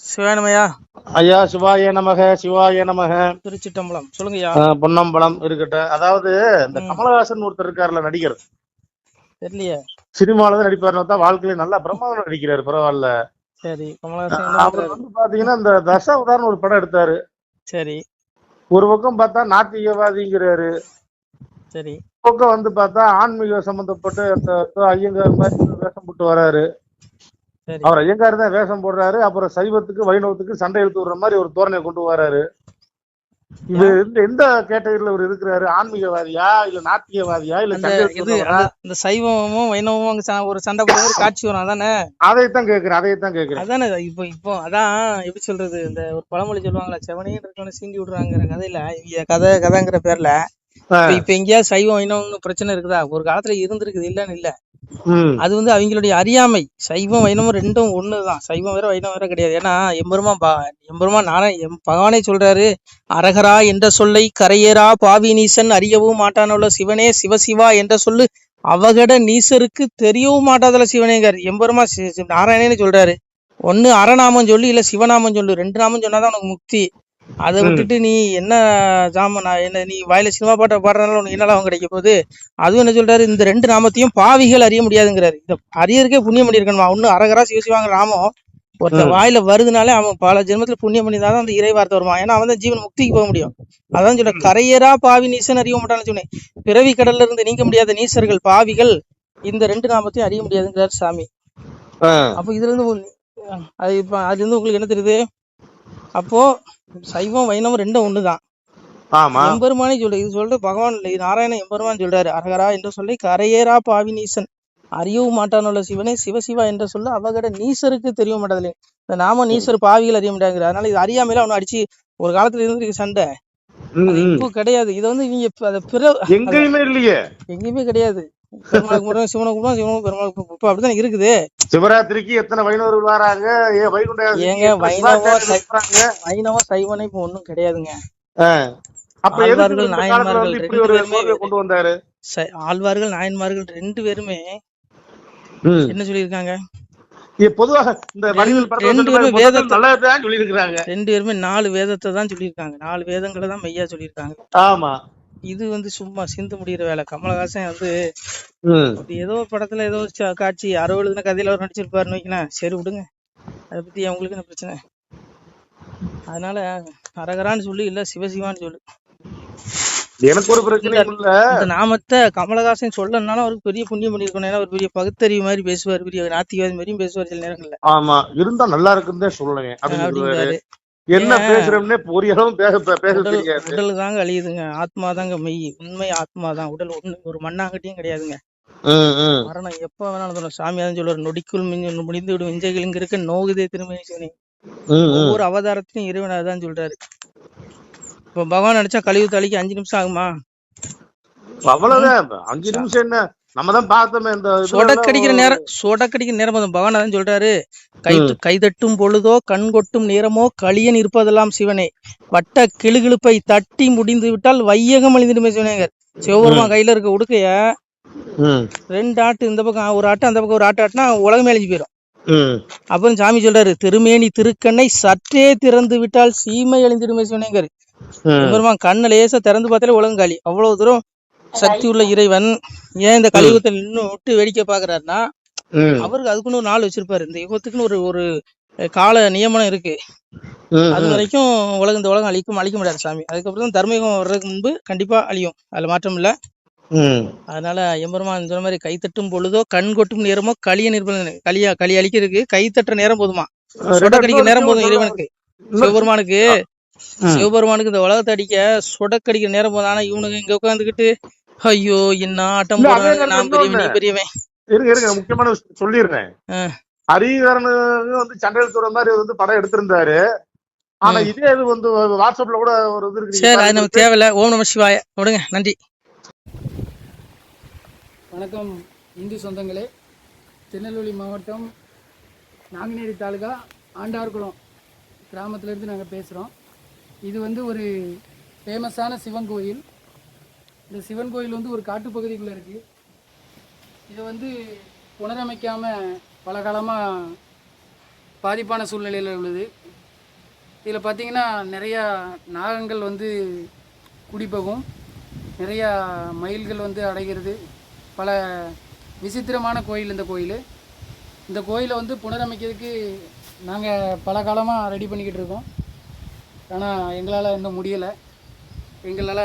சிவானமையா ஐயா சிவாய நமக சிவாய நமக. திருச்சிட்டம்பலம். சொல்லுங்கய்யா. ஆஹ் பொன்னம்பலம் இருக்கட்டும். அதாவது இந்த கமலஹாசன் ஒருத்தர் இருக்காருல்ல நடிகர். தெரியலையே. சினிமால தான் நடிப்பாருன்னு பார்த்தா வாழ்க்கையில நல்லா பிரமாதம் நடிக்கிறாரு பரவாயில்ல. சரி கமலஹாசன் அவர்? வந்து பாத்தீங்கன்னா இந்த தசாவதாரம் ஒரு படம் எடுத்தாரு. சரி. ஒரு பக்கம் பார்த்தா நாத்திகவாதிங்கிறாரு. சரி. பக்கம் வந்து பார்த்தா ஆன்மீக சம்பந்தப்பட்டு அந்த ஐயங்கார் மாதிரி வேஷம் போட்டு வராரு. அவர் ஐயங்கார் தான் வேஷம் போடுறாரு அப்புறம் சைவத்துக்கு வைணவத்துக்கு சண்டை இழுத்து விடுற மாதிரி ஒரு தோரணையை கொண்டு வராரு. இது எந்த எந்த கேட்டகரியில அவர் இருக்கிறாரு? ஆன்மீகவாதியா இல்ல நாத்திகவாதியா இல்ல இந்த சைவமும் வைணவமும் ஒரு சண்டை போடுற ஒரு காட்சி வரும் அதானே? அதைத்தான் கேக்குறேன் அதைத்தான் கேக்குறேன். அதானே இப்போ இப்போ அதான் எப்படி சொல்றது இந்த ஒரு பழமொழி சொல்லுவாங்களா செவனே இருக்கவன சீண்டி விடுறாங்கிற கதையில இங்க கதை கதைங்கிற பேர்ல இப்ப எங்கேயாவது சைவம் வைணவம்னு பிரச்சனை இருக்குதா? ஒரு காலத்துல இருந்திருக்குது இல்லன்னு இல்ல. அது வந்து அவங்களுடைய அறியாமை. சைவம் வைணவம் ரெண்டும் ஒண்ணுதான். சைவம் வேற வைணவம் வேற கிடையாது. ஏன்னா எம்பெருமா பா எம்பெருமா நானே எம் பகவானே சொல்றாரு அரகரா என்ற சொல்லை கரையேறா பாவி நீசன் அறியவும் மாட்டானுள்ள சிவனே சிவசிவா என்ற சொல்லு அவகட நீசருக்கு தெரியவும் மாட்டாதல சிவனேங்கார் எம்பெருமா சி- சி- நாராயணனே சொல்றாரு. ஒண்ணு அறநாமம் சொல்லு இல்ல சிவநாமம் சொல்லு. ரெண்டு நாமம் சொன்னாதான் உனக்கு முக்தி. அதை. விட்டுட்டு நீ என்ன ஜாம நான் என்ன நீ வாயில சினிமா பாட்டை பாடுறதுனால உனக்கு என்ன லாபம் கிடைக்க போகுது? அதுவும் என்ன சொல்றாரு இந்த ரெண்டு நாமத்தையும் பாவிகள் அறிய முடியாதுங்கிறாரு. இந்த அறியறதுக்கே புண்ணியம் பண்ணியிருக்கணுமா? ஒண்ணு அரகரா சிவசிவாங்கிற நாமம் ஒருத்தன் ம். வாயில வருதுனாலே அவன் பல ஜென்மத்துல புண்ணியம் பண்ணிதான் அந்த இறை வார்த்தை வருமா? ஏன்னா அவன் தான் ஜீவன் முக்திக்கு போக முடியும். அதான் சொல்ற கரையரா பாவி நீசன் அறிய மாட்டான்னு சொன்னேன். பிறவி கடல்ல இருந்து நீங்க முடியாத நீசர்கள் பாவிகள் இந்த ரெண்டு நாமத்தையும் அறிய முடியாதுங்கிறார் சாமி. அப்போ இதுல இருந்து அது இப்ப அதுல இருந்து உங்களுக்கு என்ன தெரியுது? அப்போ சைவம் வைணவம் ரெண்டும் ஒண்ணுதான். ஆமா. எம்பெருமானே சொல்லு இது சொல்ற பகவான் இல்லை நாராயண எம்பெருமான் சொல்றாரு. அரகரா என்று சொல்லி கரையேறா பாவி நீசன் அறியவும் மாட்டானுள்ள சிவனே சிவசிவா என்ற சொல்ல அவகட நீசருக்கு தெரிய மாட்டதில்லை. இந்த நாம நீசர் பாவிகள் அறிய மாட்டாங்க அதனால இது அறியாமையில அவனை அடிச்சு ஒரு காலத்துல இருந்திருக்கு சண்டை. இப்போ கிடையாது. இதை வந்து பிற எங்கேயுமே இல்லையே. எங்கேயுமே கிடையாது. பெருமாளுக்கு முருகன் சிவனை கும்பிடுவோம் சிவனுக்கு பெருமாளுக்கு இப்போ அப்படிதான் இருக்குது? சிவராத்திரிக்கு எத்தனை வைணவர்கள் வராங்க? ஏ வைகுண்ட ஏங்க, எத்தனை வைணவம் சிவாச்சாரியர்கள் வராங்க. வைணவ சைவனை இப்போ ஒண்ணும் கிடையாதுங்க. ஆழ்வார்கள், நாயன்மார்கள் கொண்டு வந்தாரு? ஆழ்வார்கள் நாயன்மார்கள் ரெண்டு பேருமே. என்ன சொல்லியிருக்காங்க? பொதுவாக இந்த ரெண்டு பேரும் ரெண்டு நாலு வேதத்தை தான் சொல்லியிருக்காங்க. நாலு வேதங்களை தான் மெய்யா சொல்லியிருக்காங்க. ஆமா. இது வந்து சும்மா சிந்து முடிகிற வேலை. கமலஹாசன் வந்து. ஒரு ஏதோ ஒரு படத்துல ஏதோ ஒரு காட்சி அறுபது எழுதின கதையில அவர் நடிச்சிருப்பாருன்னு வைக்கலாம் சரி விடுங்க. அதை பத்தி அவங்களுக்கு என்ன பிரச்சனை? அதனால அரகரான்னு சொல்லு இல்ல சிவசிவான்னு சொல்லு. எனக்கு ஒரு பிரச்சனையும் இல்ல நாமத்தை கமலஹாசன் சொல்லனாலும் அவருக்கு பெரிய புண்ணியம் பண்ணிருக்கணும் ஏன்னா அவர் பெரிய பகுத்தறிவு மாதிரி பேசுவார் பெரிய நாத்திகவாதி மாதிரியும் பேசுவார் சில நேரங்கள்ல. ஆமா. இருந்தா நல்லா இருக்குன்னு தான் சொல்லுவேன். என்ன? பேசுறோம்னே அளவும் பேச பேச உடல் தாங்க அழியுதுங்க. ஆத்மா தாங்க மெய். உண்மை ஆத்மா தான். உடல் ஒண்ணு ஒரு மண்ணாங்கட்டியும் கிடையாதுங்க. மரணம் எப்ப வேணாலும் தரும் சாமி அதான் சொல்லுவார் நொடிக்குள் மிஞ்ச முடிந்து விடும் விஞ்சைகள் இங்க இருக்க நோகுதே திரும்ப. ஒவ்வொரு அவதாரத்திலும் இறைவன் அதான் சொல்றாரு. இப்ப பகவான் நினைச்சா கழிவு தாளிக்கு அஞ்சு நிமிஷம் ஆகுமா? அவ்வளவுதான். அஞ்சு நிமிஷம் என்ன? நம்ம தான் பார்த்தோமே இந்த சொடக்கடிக்கிற நேரம் சொடக்கடிக்கிற நேரம் போதும் பகவான் சொல்றாரு. கை கைதட்டும் பொழுதோ கண் கொட்டும் நேரமோ களியன் இருப்பதெல்லாம் சிவனே. வட்ட கிளுகிழுப்பை தட்டி முடிந்து விட்டால் வையகம் அழிந்துடுமே சிவனேங்கர் சிவபெருமான் கையில இருக்க உடுக்கைய ரெண்டு ஆட்டு இந்த பக்கம் ஒரு ஆட்டு அந்த பக்கம் ஒரு ஆட்டு ஆட்டுனா உலகமே அழிஞ்சு போயிடும். அப்புறம் சாமி சொல்றாரு திருமேனி திருக்கண்ணை சற்றே திறந்து விட்டால் சீமை அழிந்திடுமே சிவனேங்கர். ம். பெருமான் கண்ணை லேசா திறந்து பார்த்தாலே உலகம் காலி. அவ்வளவு தூரம் சக்தி உள்ள இறைவன் ஏன் இந்த கலியுகத்தை இன்னும் விட்டு வேடிக்கை பாக்குறாருன்னா அவருக்கு அதுக்குன்னு ஒரு நாள் வச்சிருப்பாரு. இந்த யுகத்துக்குன்னு ஒரு ஒரு கால நியமனம் இருக்கு. அது. வரைக்கும் உலகம் இந்த உலகம் அழிக்கும் அழிக்க முடியாது சாமி. அதுக்கப்புறம் தர்மயுகம் வர்றதுக்கு முன்பு கண்டிப்பா அழியும். அதுல மாற்றம் இல்ல. அதனால எம்பெருமான் சொன்ன மாதிரி கை தட்டும் பொழுதோ கண் கொட்டும் நேரமோ களிய நிற்பது களியா களி அழிக்கிறதுக்கு கை தட்டுற நேரம் போதுமா? சொடக்கடிக்க நேரம் போதும் இறைவனுக்கு. சிவபெருமானுக்கு. சிவபெருமானுக்கு இந்த உலகத்தை அடிக்க சொடக்கடிக்கிற நேரம் போதும். ஆனா இவனுக்கு இங்க உட்காந்துக்கிட்டு ஐயோ என்ன ஆட்டம் நான் பெரியவன் நீ. பெரியவன். இருங்க இருங்க முக்கியமான விஷயம் சொல்லிடுறேன். ஹரிகரன் வந்து சண்டையில் தூர மாதிரி வந்து படம் எடுத்திருந்தாரு. ஆனா. இதே இது வந்து வாட்ஸ்அப்ல கூட ஒரு இது இருக்கு சரி அது நமக்கு தேவையில்ல. ஓம் நம சிவாய. விடுங்க நன்றி. வணக்கம் இந்து சொந்தங்களே. திருநெல்வேலி மாவட்டம் நாங்குநேரி தாலுகா ஆண்டார்குளம் கிராமத்திலேருந்து நாங்கள் பேசுகிறோம் இது வந்து ஒரு ஃபேமஸான சிவன் கோயில். இந்த சிவன் கோயில் வந்து ஒரு காட்டுப்பகுதிக்குள்ளே இருக்குது இதை வந்து புனரமைக்காமல் பல காலமாக பாதிப்பான சூழ்நிலையில் உள்ளது. இதில் பார்த்தீங்கன்னா நிறையா நாகங்கள் வந்து குடிப்பகும் நிறையா மயில்கள் வந்து அடைகிறது. பல விசித்திரமான கோயில் இந்த கோயில். இந்த கோயிலை வந்து புனரமைக்கிறதுக்கு நாங்கள் பல காலமாக ரெடி பண்ணிக்கிட்டு இருக்கோம். ஆனால் எங்களால் இன்னும் முடியலை. எங்களால்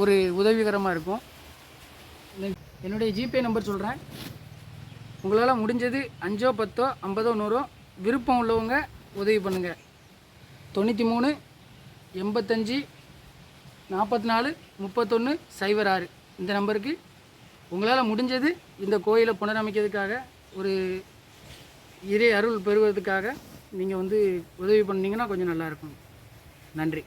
ஒரு உதவிகரமாக இருக்கும். என்னுடைய ஜிபே நம்பர் சொல்கிறேன் உங்களால் முடிஞ்சது அஞ்சோ பத்தோ ஐம்பதோ நூறோ விருப்பம் உள்ளவங்க உதவி பண்ணுங்கள் தொண்ணூற்றி மூணு எண்பத்தஞ்சு நாற்பத்தி நாலு முப்பத்தொன்று சைபர் ஆறு. இந்த நம்பருக்கு உங்களால் முடிஞ்சது இந்த கோயிலை புனரமைக்கிறதுக்காக ஒரு இறை அருள் பெறுவதற்காக நீங்கள் வந்து உதவி பண்ணிங்கன்னா கொஞ்சம் நல்லாயிருக்கும் நன்றி.